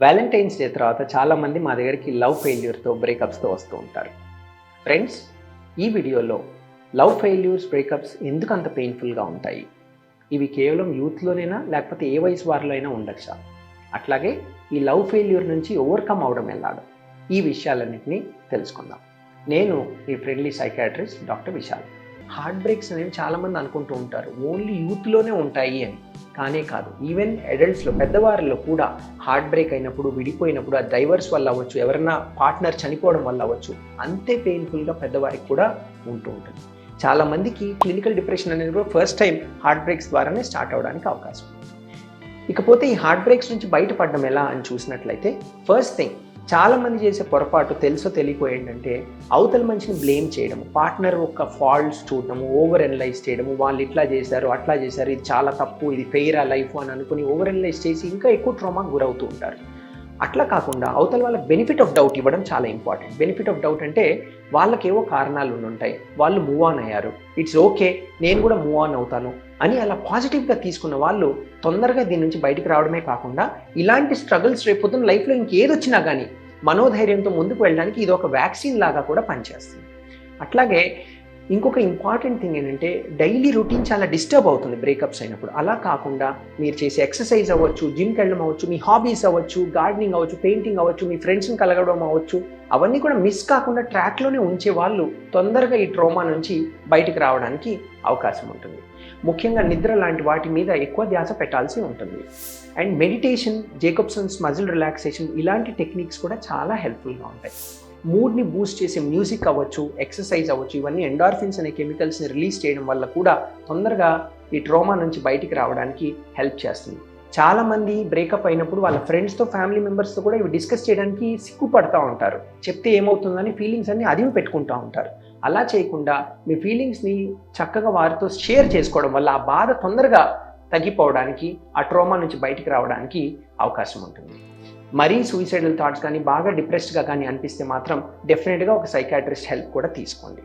Valentine's day తర్వాత చాలామంది మా దగ్గరికి లవ్ ఫెయిల్యూర్తో బ్రేకప్స్తో వస్తూ ఉంటారు. ఫ్రెండ్స్ ఈ వీడియోలో లవ్ ఫెయిల్యూర్స్ బ్రేకప్స్ ఎందుకు అంత పెయిన్ఫుల్గా ఉంటాయి? ఇవి కేవలం యూత్లోనైనా లేకపోతే ఏ వయసు వారిలో అయినా ఉండొచ్చా? అట్లాగే ఈ లవ్ ఫెయిల్యూర్ నుంచి ఓవర్కమ్ అవడం ఎలాగా? ఈ విషయాలన్నింటినీ తెలుసుకుందాం. నేను మీ friendly psychiatrist doctor Vishal. Heart breaks అనేవి చాలామంది అనుకుంటూ ఉంటారు. ఓన్లీ యూత్లోనే ఉంటాయి అని. కానే కాదు. ఈవెన్ అడల్ట్స్లో పెద్దవారిలో కూడా హార్ట్ బ్రేక్ అయినప్పుడు విడిపోయినప్పుడు ఆ డైవర్స్ వల్ల అవ్వచ్చు ఎవరైనా పార్ట్నర్ చనిపోవడం వల్ల అవ్వచ్చు అంతే పెయిన్ఫుల్గా పెద్దవారికి కూడా ఉంటూ ఉంటుంది. చాలా మందికి క్లినికల్ డిప్రెషన్ అనేది కూడా ఫస్ట్ టైం హార్ట్ బ్రేక్స్ ద్వారానే స్టార్ట్ అవడానికి అవకాశం ఉంది. ఇకపోతే ఈ హార్ట్ బ్రేక్స్ నుంచి బయటపడడం ఎలా అని చూసినట్లయితే ఫస్ట్ థింగ్ చాలామంది చేసే పొరపాటు తెలుసో తెలియకో ఏంటంటే అవతల మనిషిని బ్లేమ్ చేయడం పార్ట్నర్ ఒక ఫాల్ట్స్ చూడడము ఓవర్ ఎనలైజ్ చేయడము వాళ్ళు ఇట్లా చేశారు అట్లా చేశారు ఇది చాలా తప్పు ఇది ఫెయిర్ ఆ లైఫ్ అని అనుకుని ఓవర్ ఎనలైజ్ చేసి ఇంకా ఎక్కువ ట్రామాకి గురవుతూ ఉంటారు. అట్లా కాకుండా అవతల వాళ్ళకి బెనిఫిట్ ఆఫ్ డౌట్ ఇవ్వడం చాలా ఇంపార్టెంట్ బెనిఫిట్ ఆఫ్ డౌట్ అంటే వాళ్ళకేవో కారణాలు ఉంటాయి. వాళ్ళు మూవ్ ఆన్ అయ్యారు. ఇట్స్ ఓకే నేను కూడా మూవ్ ఆన్ అవుతాను అని అలా పాజిటివ్గా తీసుకున్న వాళ్ళు తొందరగా దీని నుంచి బయటికి రావడమే కాకుండా ఇలాంటి స్ట్రగుల్స్ రేపొద్దున లైఫ్లో ఇంకేది వచ్చినా కానీ మనోధైర్యంతో ముందుకు వెళ్ళడానికి ఇది ఒక వ్యాక్సిన్ లాగా కూడా పనిచేస్తుంది. అట్లాగే ఇంకొక ఇంపార్టెంట్ థింగ్ ఏంటంటే డైలీ రొటీన్ చాలా డిస్టర్బ్ అవుతుంది బ్రేకప్స్ అయినప్పుడు. అలా కాకుండా మీరు చేసే ఎక్సర్సైజ్ అవ్వచ్చు జిమ్కి వెళ్ళడం అవ్వచ్చు మీ హాబీస్ అవ్వచ్చు గార్డెనింగ్ అవ్వచ్చు పెయింటింగ్ అవ్వచ్చు మీ ఫ్రెండ్స్ని కలగడం అవ్వచ్చు అవన్నీ కూడా మిస్ కాకుండా ట్రాక్లోనే ఉంచే వాళ్ళు తొందరగా ఈ ట్రోమా నుంచి బయటికి రావడానికి అవకాశం ఉంటుంది. ముఖ్యంగా నిద్ర లాంటి వాటి మీద ఎక్కువ ధ్యాస పెట్టాల్సి ఉంటుంది. And meditation Jacobson's muscle relaxation ఇలాంటి టెక్నిక్స్ కూడా చాలా హెల్ప్ఫుల్గా ఉంటాయి. మూడ్ని బూస్ట్ చేసే మ్యూజిక్ అవ్వచ్చు ఎక్సర్సైజ్ అవ్వచ్చు ఇవన్నీ ఎండార్ఫిన్స్ అనే కెమికల్స్ని రిలీజ్ చేయడం వల్ల కూడా తొందరగా ఈ ట్రోమా నుంచి బయటికి రావడానికి హెల్ప్ చేస్తుంది. చాలామంది బ్రేకప్ అయినప్పుడు వాళ్ళ ఫ్రెండ్స్తో ఫ్యామిలీ మెంబర్స్తో కూడా ఇవి డిస్కస్ చేయడానికి సిగ్గుపడతా ఉంటారు. చెప్తే ఏమవుతుందని ఫీలింగ్స్ అన్ని అదివి పెట్టుకుంటూ ఉంటారు. అలా చేయకుండా మీ ఫీలింగ్స్ని చక్కగా వారితో షేర్ చేసుకోవడం వల్ల ఆ బాధ తొందరగా తగ్గిపోవడానికి ఆ ట్రోమా నుంచి బయటికి రావడానికి అవకాశం ఉంటుంది. మరీ సూసైడల్ థాట్స్ కానీ బాగా డిప్రెస్డ్గా కానీ అనిపిస్తే మాత్రం డెఫినెట్గా ఒక సైకాట్రిస్ట్ హెల్ప్ కూడా తీసుకోండి.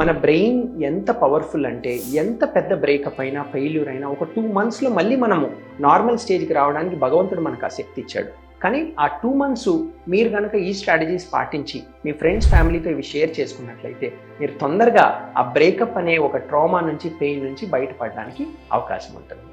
మన బ్రెయిన్ ఎంత పవర్ఫుల్ అంటే ఎంత పెద్ద బ్రేకప్ అయినా ఫెయిల్యూర్ అయినా ఒక టూ మంత్స్లో మళ్ళీ మనము నార్మల్ స్టేజ్కి రావడానికి భగవంతుడు మనకు ఆ శక్తి ఇచ్చాడు. కానీ ఆ టూ మంత్స్ మీరు కనుక ఈ స్ట్రాటజీస్ పాటించి మీ ఫ్రెండ్స్ ఫ్యామిలీతో ఇవి షేర్ చేసుకున్నట్లయితే మీరు తొందరగా ఆ బ్రేకప్ అనే ఒక ట్రామా నుంచి పెయిన్ నుంచి బయటపడడానికి అవకాశం ఉంటుంది.